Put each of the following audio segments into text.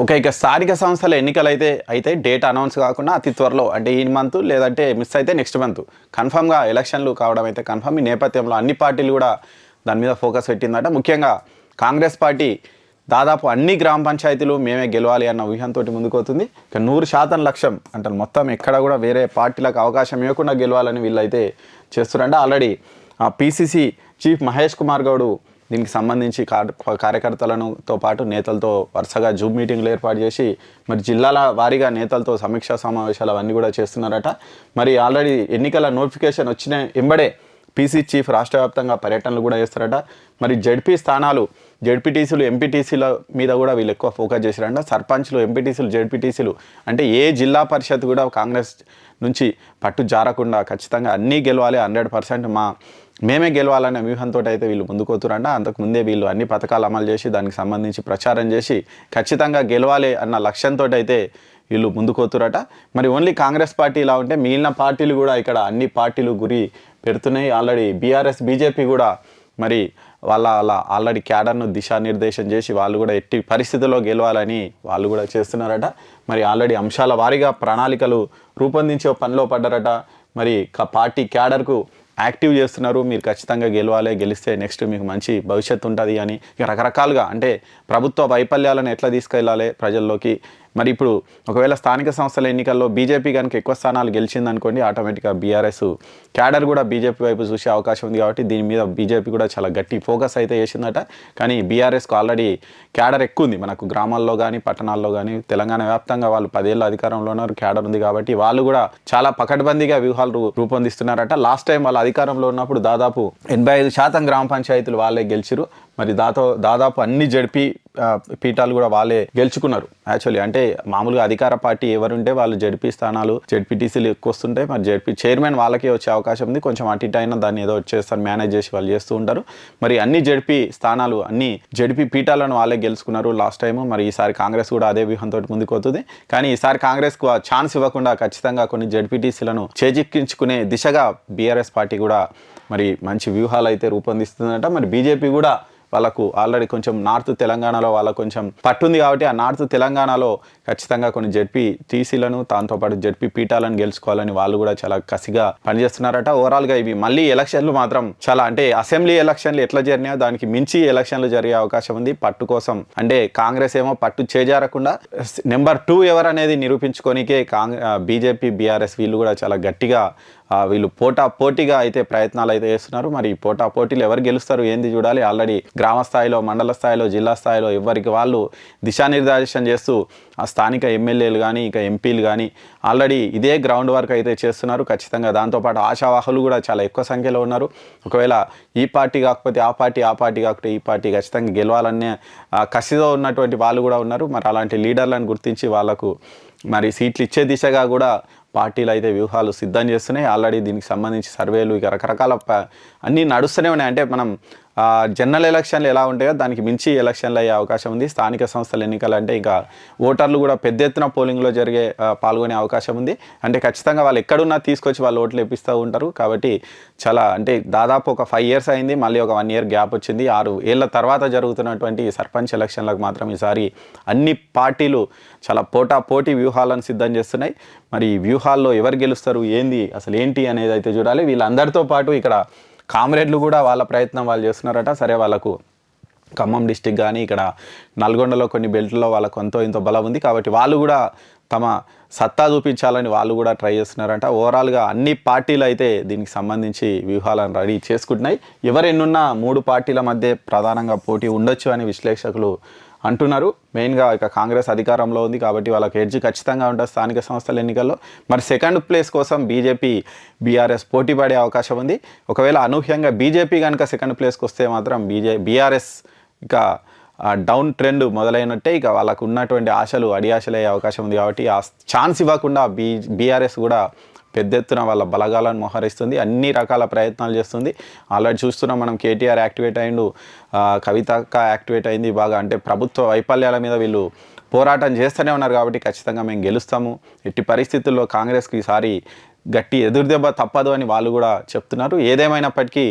Okay ఇక స్థానిక సంస్థల ఎన్నికలు అయితే అయితే డేట్ అనౌన్స్ కాకుండా అతి త్వరలో అంటే ఈ మంత్ లేదంటే మిస్ అయితే నెక్స్ట్ మంత్. కన్ఫామ్గా ఎలక్షన్లు కావడం అయితే కన్ఫామ్. ఈ నేపథ్యంలో అన్ని పార్టీలు కూడా దాని మీద ఫోకస్ పెట్టిందట. ముఖ్యంగా కాంగ్రెస్ పార్టీ దాదాపు అన్ని గ్రామ పంచాయతీలు మేమే గెలవాలి అన్న ఊహంతో ముందుకోతుంది ఇక నూరు శాతం లక్ష్యం అంటే మొత్తం ఎక్కడ కూడా వేరే పార్టీలకు అవకాశం ఇవ్వకుండా గెలవాలని వీళ్ళైతే చేస్తున్నారంటే. Already PCC chief Mahesh Kumar Goud దీనికి సంబంధించి కార్- పాటు నేతలతో వరుసగా జూమ్ మీటింగ్లు ఏర్పాటు చేసి మరి జిల్లాల వారీగా నేతలతో సమీక్షా సమావేశాలు అవన్నీ కూడా చేస్తున్నారట. మరి ఆల్రెడీ ఎన్నికల నోటిఫికేషన్ వచ్చిన ఎంబడే పీసీ చీఫ్ రాష్ట్ర వ్యాప్తంగా పర్యటనలు కూడా చేస్తారట. మరి జడ్పీ స్థానాలు జడ్పీటీసీలు ఎంపీటీసీల మీద కూడా వీళ్ళు ఎక్కువ ఫోకస్ చేశారంట. సర్పంచ్లు ఎంపీటీసీలు జడ్పీటీసీలు అంటే ఏ జిల్లా పరిషత్ కూడా కాంగ్రెస్ నుంచి పట్టు జారకుండా ఖచ్చితంగా అన్నీ గెలవాలి హండ్రెడ్ పర్సెంట్ మా మేమే గెలవాలనే వ్యూహంతో అయితే వీళ్ళు ముందుకోతురంట అంతకుముందే వీళ్ళు అన్ని పథకాలు అమలు చేసి దానికి సంబంధించి ప్రచారం చేసి ఖచ్చితంగా గెలవాలి అన్న లక్ష్యంతో అయితే వీళ్ళు ముందుకోతురట. మరి ఓన్లీ కాంగ్రెస్ పార్టీ ఇలా ఉంటే మిగిలిన పార్టీలు కూడా ఇక్కడ అన్ని పార్టీలు గురి పెడుతున్నాయి. ఆల్రెడీ బీఆర్ఎస్ బీజేపీ కూడా మరి వాళ్ళ అలా ఆల్రెడీ క్యాడర్ను దిశానిర్దేశం చేసి వాళ్ళు కూడా ఎట్టి పరిస్థితుల్లో గెలవాలని వాళ్ళు కూడా చేస్తున్నారట. మరి ఆల్రెడీ అంశాల వారీగా ప్రణాళికలు రూపొందించే పనిలో పడ్డారట. మరి క- పార్టీ క్యాడర్కు యాక్టివ్ చేస్తున్నారు మీరు ఖచ్చితంగా గెలవాలి గెలిస్తే నెక్స్ట్ మీకు మంచి భవిష్యత్తు ఉంటుంది అని రకరకాలుగా అంటే ప్రభుత్వ వైఫల్యాలను ఎట్లా తీసుకెళ్ళాలి ప్రజల్లోకి? మరి ఇప్పుడు ఒకవేళ స్థానిక సంస్థల ఎన్నికల్లో బీజేపీ కనుక ఎక్కువ స్థానాలు గెలిచిందనుకోండి ఆటోమేటిక్గా బీఆర్ఎస్ క్యాడర్ కూడా బీజేపీ వైపు చూసే అవకాశం ఉంది కాబట్టి దీని మీద బీజేపీ కూడా చాలా గట్టి ఫోకస్ అయితే చేసిందట. కానీ బీఆర్ఎస్కు ఆల్రెడీ క్యాడర్ ఎక్కువ ఉంది మనకు గ్రామాల్లో కానీ పట్టణాల్లో కానీ తెలంగాణ వ్యాప్తంగా వాళ్ళు పదేళ్ళ అధికారంలో ఉన్నారు క్యాడర్ ఉంది కాబట్టి వాళ్ళు కూడా చాలా పకడ్బందీగా వ్యూహాలు రూ- రూపొందిస్తున్నారట. లాస్ట్ టైం వాళ్ళ అధికారంలో ఉన్నప్పుడు దాదాపు ఎనభై ఐదు శాతం గ్రామ పంచాయతీలు వాళ్ళే గెలిచిరు మరి దాతో దాదాపు అన్ని జడ్పీ పీఠాలు కూడా వాళ్ళే గెలుచుకున్నారు. యాక్చువల్లీ అంటే మామూలుగా అధికార పార్టీ ఎవరుంటే వాళ్ళు జడ్పీ స్థానాలు జడ్పీటీసీలు ఎక్కువ వస్తుంటే మరి జడ్పీ చైర్మన్ వాళ్ళకే వచ్చే అవకాశం ఉంది. కొంచెం అటు ఇటు అయినా దాన్ని ఏదో వచ్చేస్తారు మేనేజ్ చేసి వాళ్ళు చేస్తూ ఉంటారు. మరి అన్ని జడ్పీ స్థానాలు అన్ని జడ్పీ పీఠాలను వాళ్ళే గెలుచుకున్నారు లాస్ట్ టైం మరి ఈసారి కాంగ్రెస్ కూడా అదే వ్యూహంతో ముందుకు పోతుంది. కానీ ఈసారి కాంగ్రెస్కు ఆ ఛాన్స్ ఇవ్వకుండా ఖచ్చితంగా కొన్ని జడ్పీటీసీలను చేజిక్కించుకునే దిశగా బీఆర్ఎస్ పార్టీ కూడా మరి మంచి వ్యూహాలు అయితే రూపొందిస్తుందట. మరి బీజేపీ కూడా వాళ్ళకు ఆల్రెడీ కొంచెం నార్త్ తెలంగాణలో వాళ్ళకు కొంచెం పట్టుంది కాబట్టి ఆ నార్త్ తెలంగాణలో ఖచ్చితంగా కొన్ని జడ్పీ టీసీలను దాంతోపాటు జడ్పీ పీఠాలను గెలుచుకోవాలని వాళ్ళు కూడా చాలా కసిగా పనిచేస్తున్నారట. ఓవరాల్గా ఇవి మళ్ళీ ఎలక్షన్లు మాత్రం చాలా అంటే అసెంబ్లీ ఎలక్షన్లు ఎట్లా జరిగినాయో దానికి మించి ఎలక్షన్లు జరిగే అవకాశం ఉంది. పట్టు కోసం అంటే కాంగ్రెస్ ఏమో పట్టు చేజారకుండా నెంబర్ టూ ఎవరు అనేది నిరూపించుకోనికే కాంగ్రెస్ బీజేపీ బీఆర్ఎస్ వీళ్ళు కూడా చాలా గట్టిగా వీళ్ళు పోటా పోటీగా అయితే ప్రయత్నాలు అయితే చేస్తున్నారు. మరి ఈ పోటా పోటీలు ఎవరు గెలుస్తారు ఏంది చూడాలి. ఆల్రెడీ గ్రామ స్థాయిలో మండల స్థాయిలో జిల్లా స్థాయిలో ఎవరికి వాళ్ళు దిశానిర్దేశం చేస్తూ ఆ స్థానిక ఎమ్మెల్యేలు కానీ ఇక ఎంపీలు కానీ ఆల్రెడీ ఇదే గ్రౌండ్ వర్క్ అయితే చేస్తున్నారు. ఖచ్చితంగా దాంతోపాటు ఆశావాహులు కూడా చాలా ఎక్కువ సంఖ్యలో ఉన్నారు. ఒకవేళ ఈ పార్టీ కాకపోతే ఆ పార్టీ ఆ పార్టీ కాకపోతే ఈ పార్టీ ఖచ్చితంగా గెలవాలనే కసిదో ఉన్నటువంటి వాళ్ళు కూడా ఉన్నారు. మరి అలాంటి లీడర్లను గుర్తించి వాళ్ళకు మరి సీట్లు ఇచ్చే దిశగా కూడా పార్టీలు అయితే వ్యూహాలు సిద్ధం చేస్తున్నాయి. ఆల్రెడీ దీనికి సంబంధించి సర్వేలు ఇక రకరకాల అన్నీ నడుస్తూనే ఉన్నాయి. అంటే మనం జనరల్ ఎలక్షన్లు ఎలా ఉంటాయో దానికి మించి ఎలక్షన్లు అయ్యే అవకాశం ఉంది. స్థానిక సంస్థల ఎన్నికలు అంటే ఇంకా ఓటర్లు కూడా పెద్ద ఎత్తున పోలింగ్లో జరిగే పాల్గొనే అవకాశం ఉంది. అంటే ఖచ్చితంగా వాళ్ళు ఎక్కడున్నా తీసుకొచ్చి వాళ్ళు ఓట్లు వేపిస్తూ ఉంటారు. కాబట్టి చాలా అంటే దాదాపు ఒక ఫైవ్ ఇయర్స్ అయింది. మళ్ళీ ఒక వన్ ఇయర్ గ్యాప్ వచ్చింది. ఆరు ఏళ్ళ తర్వాత జరుగుతున్నటువంటి సర్పంచ్ ఎలక్షన్లకు మాత్రం ఈసారి అన్ని పార్టీలు చాలా పోటా పోటీ వ్యూహాలను సిద్ధం చేస్తున్నాయి. మరి ఈ వ్యూహాల్లో ఎవరు గెలుస్తారు ఏంది అసలు ఏంటి అనేది అయితే చూడాలి. వీళ్ళందరితో పాటు ఇక్కడ కామ్రేడ్లు కూడా వాళ్ళ ప్రయత్నం వాళ్ళు చేస్తున్నారట. సరే వాళ్ళకు ఖమ్మం డిస్టిక్ కానీ ఇక్కడ నల్గొండలో కొన్ని బెల్ట్లో వాళ్ళకు ఎంతో ఇంతో బలం ఉంది కాబట్టి వాళ్ళు కూడా తమ సత్తా చూపించాలని వాళ్ళు కూడా ట్రై చేస్తున్నారంట. ఓవరాల్గా అన్ని పార్టీలు అయితే దీనికి సంబంధించి వ్యూహాలను రెడీ చేసుకుంటున్నాయి. ఎవరెన్నున్నా మూడు పార్టీల మధ్య ప్రధానంగా పోటీ ఉండొచ్చు అని విశ్లేషకులు అంటున్నారు. మెయిన్గా ఇక కాంగ్రెస్ అధికారంలో ఉంది కాబట్టి వాళ్ళకి ఎడ్జ్ ఖచ్చితంగా ఉంటుంది స్థానిక సంస్థల ఎన్నికల్లో. మరి సెకండ్ ప్లేస్ కోసం బీజేపీ బీఆర్ఎస్ పోటీ పడే అవకాశం ఉంది. ఒకవేళ అనూహ్యంగా బీజేపీ కనుక సెకండ్ ప్లేస్కి వస్తే మాత్రం బీజే బీఆర్ఎస్ ఇక డౌన్ ట్రెండ్ మొదలైనట్టే ఇక వాళ్ళకు ఉన్నటువంటి ఆశలు అడియాశలయ్యే అవకాశం ఉంది కాబట్టి ఆ ఛాన్స్ ఇవ్వకుండా బీ బీఆర్ఎస్ కూడా పెద్ద ఎత్తున వాళ్ళ బలగాలను మోహరిస్తుంది. అన్ని రకాల ప్రయత్నాలు చేస్తుంది. ఆల్రెడీ చూస్తున్నాం మనం కేటీఆర్ యాక్టివేట్ అయిండు కవితక్క యాక్టివేట్ అయింది బాగా. అంటే ప్రభుత్వ వైఫల్యాల మీద వీళ్ళు పోరాటం చేస్తూనే ఉన్నారు కాబట్టి ఖచ్చితంగా మేము గెలుస్తాము. ఎట్టి పరిస్థితుల్లో కాంగ్రెస్కి ఈసారి గట్టి ఎదురుదెబ్బ తప్పదు అని వాళ్ళు కూడా చెప్తున్నారు. ఏదేమైనప్పటికీ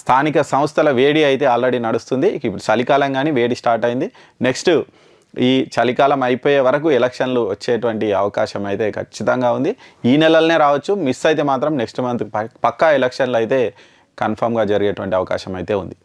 స్థానిక సంస్థల వేడి అయితే ఆల్రెడీ నడుస్తుంది. ఇప్పుడు చలికాలం కానీ వేడి స్టార్ట్ అయింది. నెక్స్ట్ ఈ చలికాలం అయిపోయే వరకు ఎలక్షన్లు వచ్చేటువంటి అవకాశం అయితే ఖచ్చితంగా ఉంది. ఈ నెలలనే రావచ్చు. మిస్ అయితే మాత్రం నెక్స్ట్ మంత్ పక్కా ఎలక్షన్లు అయితే కన్ఫామ్గా జరిగేటువంటి అవకాశం అయితే ఉంది.